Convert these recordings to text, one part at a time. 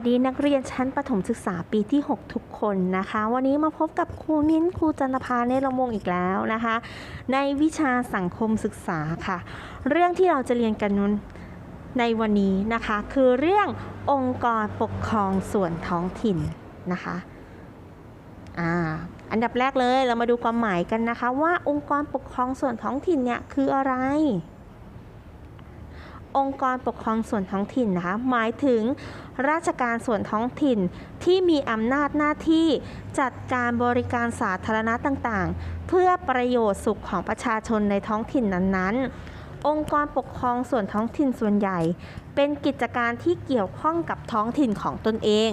สดีนักเรียนชั้นประถมศึกษาปีที่ 6 ทุกคนนะคะ วันนี้มาพบกับครูมิ้นครูจันทภาเนรละมงอีกแล้วนะคะ ในวิชาสังคมศึกษาค่ะ เรื่องที่เราจะเรียนกันในวันนี้นะคะ คือเรื่ององค์กรปกครองส่วนท้องถิ่นนะคะอ่าอันดับแรกเลยเรามาดูความหมายกันนะคะ ว่าองค์กรปกครองส่วนท้องถิ่นเนี่ยคืออะไรองค์กรปกครองส่วนท้องถิ่นนะคะหมายถึง ราชการส่วนท้องถิ่นที่มีอำนาจหน้าที่ จัดการบริการสาธารณะต่างๆ เพื่อประโยชน์สุขของประชาชนในท้องถิ่นนั้นๆองค์กรปกครองส่วนท้องถิ่นส่วนใหญ่ เป็นกิจการที่เกี่ยวข้องกับท้องถิ่นของตนเอง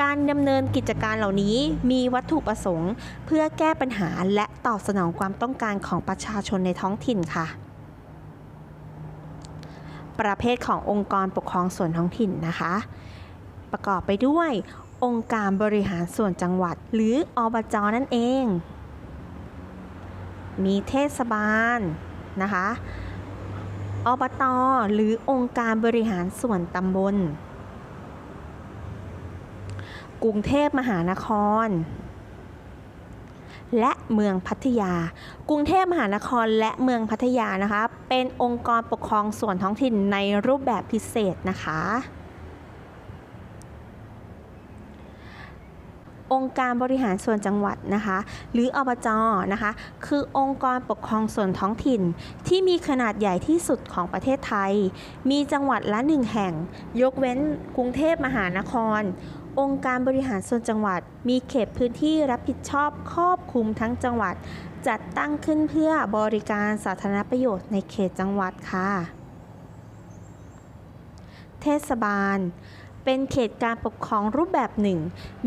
การดำเนินกิจการเหล่านี้มีวัตถุประสงค์ เพื่อแก้ปัญหาและตอบสนองความต้องการของประชาชนในท้องถิ่นค่ะ ประเภทขององค์กรปกครองส่วนท้องถิ่นนะคะ ประกอบไปด้วย องค์การบริหารส่วนจังหวัด หรืออบจนั่นเอง มีเทศบาลนะคะอบตหรือองค์การบริหารส่วนตำบล กรุงเทพมหานคร และเมืองพัทยา กรุงเทพมหานครและเมืองพัทยานะคะ เป็นองค์กรปกครองส่วนท้องถิ่นในรูปแบบพิเศษนะคะ องค์การบริหารส่วนจังหวัดนะคะ หรืออบจนะคะ คือองค์กรปกครองส่วนท้องถิ่น ที่มีขนาดใหญ่ที่สุดของประเทศไทย มีจังหวัดละหนึ่งแห่ง ยกเว้นกรุงเทพมหานคร องค์การบริหารส่วนจังหวัด มีเขตพื้นที่รับผิดชอบครอบคลุมทั้งจังหวัด จัดตั้งขึ้นเพื่อบริการสาธารณประโยชน์ในเขตจังหวัดค่ะ เทศบาล เป็นเขตการปกครองรูปแบบหนึ่ง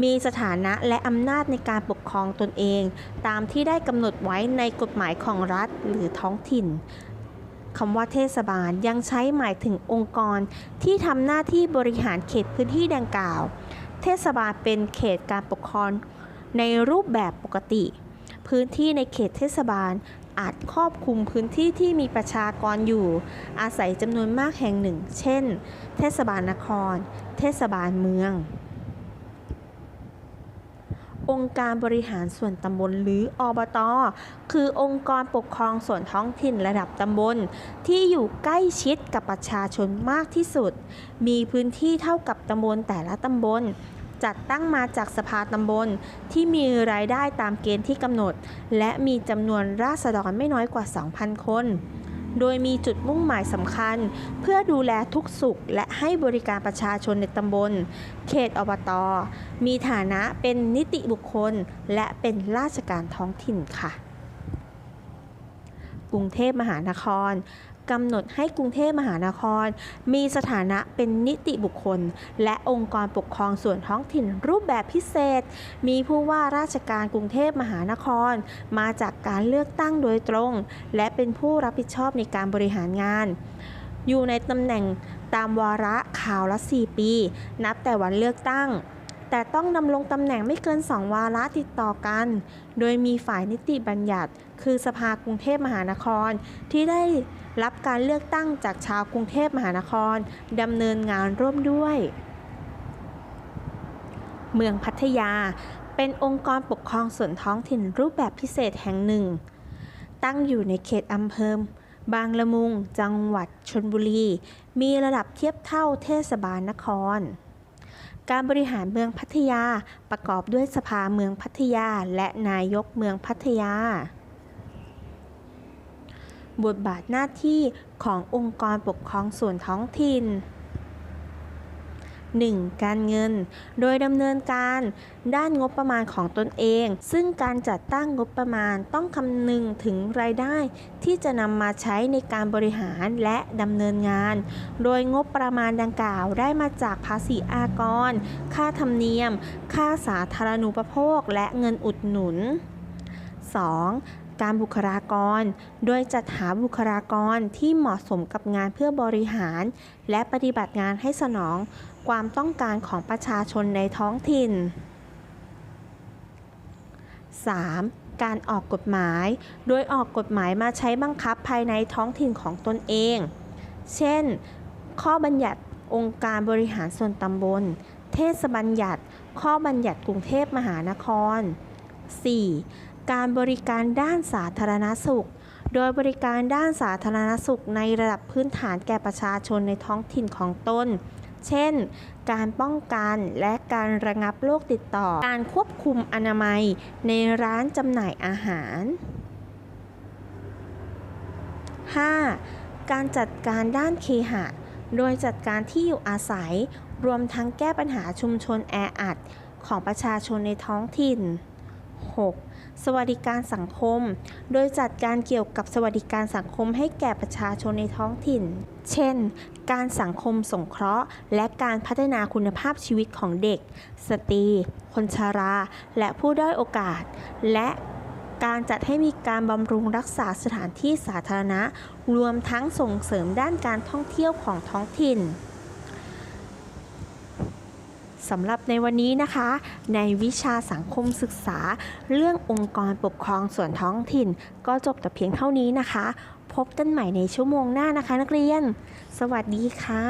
มีสถานะและอำนาจในการปกครองตนเอง ตามที่ได้กำหนดไว้ในกฎหมายของรัฐหรือท้องถิ่นคำว่าเทศบาลยังใช้หมายถึงองค์กรที่ทำหน้าที่บริหารเขตพื้นที่ดังกล่าว เทศบาลเป็นเขตการปกครองในรูปแบบปกติ พื้นที่ในเขตเทศบาล อาจครอบคลุมพื้นที่ที่มีประชากรอยู่ อาศัยจำนวนมากแห่งหนึ่ง เช่น เทศบาลนคร เทศบาลเมือง องค์การบริหารส่วนตำบลหรืออบต คือองค์กรปกครองส่วนท้องถิ่นระดับตำบล ที่อยู่ใกล้ชิดกับประชาชนมากที่สุด มีพื้นที่เท่ากับตำบลแต่ละตำบล จัดตั้งมาจากสภาตำบลที่มีรายได้ตามเกณฑ์ที่กำหนด และมีจำนวนราษฎรไม่น้อยกว่า 2,000 คน โดยมีจุดมุ่งหมายสำคัญ เพื่อดูแลทุกสุข และให้บริการประชาชนในตำบล เขตอบตมีฐานะเป็นนิติบุคคล และเป็นราชการท้องถิ่นค่ะ กรุงเทพมหานครกำหนดให้กรุงเทพมหานคร มีสถานะเป็นนิติบุคคล และองค์กรปกครองส่วนท้องถิ่นรูปแบบพิเศษ มีผู้ว่าราชการกรุงเทพมหานคร มาจากการเลือกตั้งโดยตรง และเป็นผู้รับผิดชอบในการบริหารงาน อยู่ในตำแหน่งตามวาระข่าวละ 4 ปี นับแต่วันเลือกตั้ง แต่ต้องดำรงตำแหน่งไม่เกิน 2 วาระติดต่อกัน โดยมีฝ่ายนิติบัญญัติ คือสภากรุงเทพมหานคร ที่ได้รับการเลือกตั้งจากชาวกรุงเทพมหานครดำเนินงานร่วมด้วย เมืองพัทยา เป็นองค์กรปกครองส่วนท้องถิ่นรูปแบบพิเศษแห่งหนึ่ง ตั้งอยู่ในเขตอำเภอบางละมุง จังหวัดชนบุรี มีระดับเทียบเท่าเทศบาลนคร การบริหารเมืองพัทยาประกอบด้วยสภาเมืองพัทยา และนายกเมืองพัทยา บทบาทหน้าที่ขององค์กรปกครองส่วนท้องถิ่น 1. การเงิน โดยดำเนินการด้านงบประมาณของตนเอง ซึ่งการจัดตั้งงบประมาณต้องคำนึงถึงรายได้ ที่จะนำมาใช้ในการบริหารและดำเนินงาน โดยงบประมาณดังกล่าวได้มาจากภาษีอากร ค่าธรรมเนียม ค่าสาธารณูปโภค และเงินอุดหนุน 2. การบุคลากร โดยจัดหาบุคลากรที่เหมาะสมกับงานเพื่อบริหาร และปฏิบัติงานให้สนอง ความต้องการของประชาชนในท้องถิ่น 3. การออกกฎหมาย โดยออกกฎหมายมาใช้บังคับภายในท้องถิ่นของตนเอง เช่น ข้อบัญญัติองค์การบริหารส่วนตำบล เทศบัญญัติ ข้อบัญญัติกรุงเทพมหานคร 4. การบริการด้านสาธารณสุข โดยบริการด้านสาธารณสุขในระดับพื้นฐานแก่ประชาชนในท้องถิ่นของตน เช่น การป้องกันและการระงับโรคติดต่อ การควบคุมอนามัยในร้านจำหน่ายอาหาร 5. การจัดการด้านเคหะ โดยจัดการที่อยู่อาศัย รวมทั้งแก้ปัญหาชุมชนแออัดของประชาชนในท้องถิ่น 6. สวัสดิการสังคม โดยจัดการเกี่ยวกับสวัสดิการสังคมให้แก่ประชาชนในท้องถิ่น เช่น การสังคมสงเคราะห์ และการพัฒนาคุณภาพชีวิตของเด็ก สตรี คนชรา และผู้ด้อยโอกาส และการจัดให้มีการบำรุงรักษาสถานที่สาธารณะ รวมทั้งส่งเสริมด้านการท่องเที่ยวของท้องถิ่น สำหรับในวันนี้นะคะ ในวิชาสังคมศึกษา เรื่ององค์กรปกครองส่วนท้องถิ่น ก็จบแต่เพียงเท่านี้นะคะ พบกันใหม่ในชั่วโมงหน้านะคะ นักเรียน สวัสดีค่ะ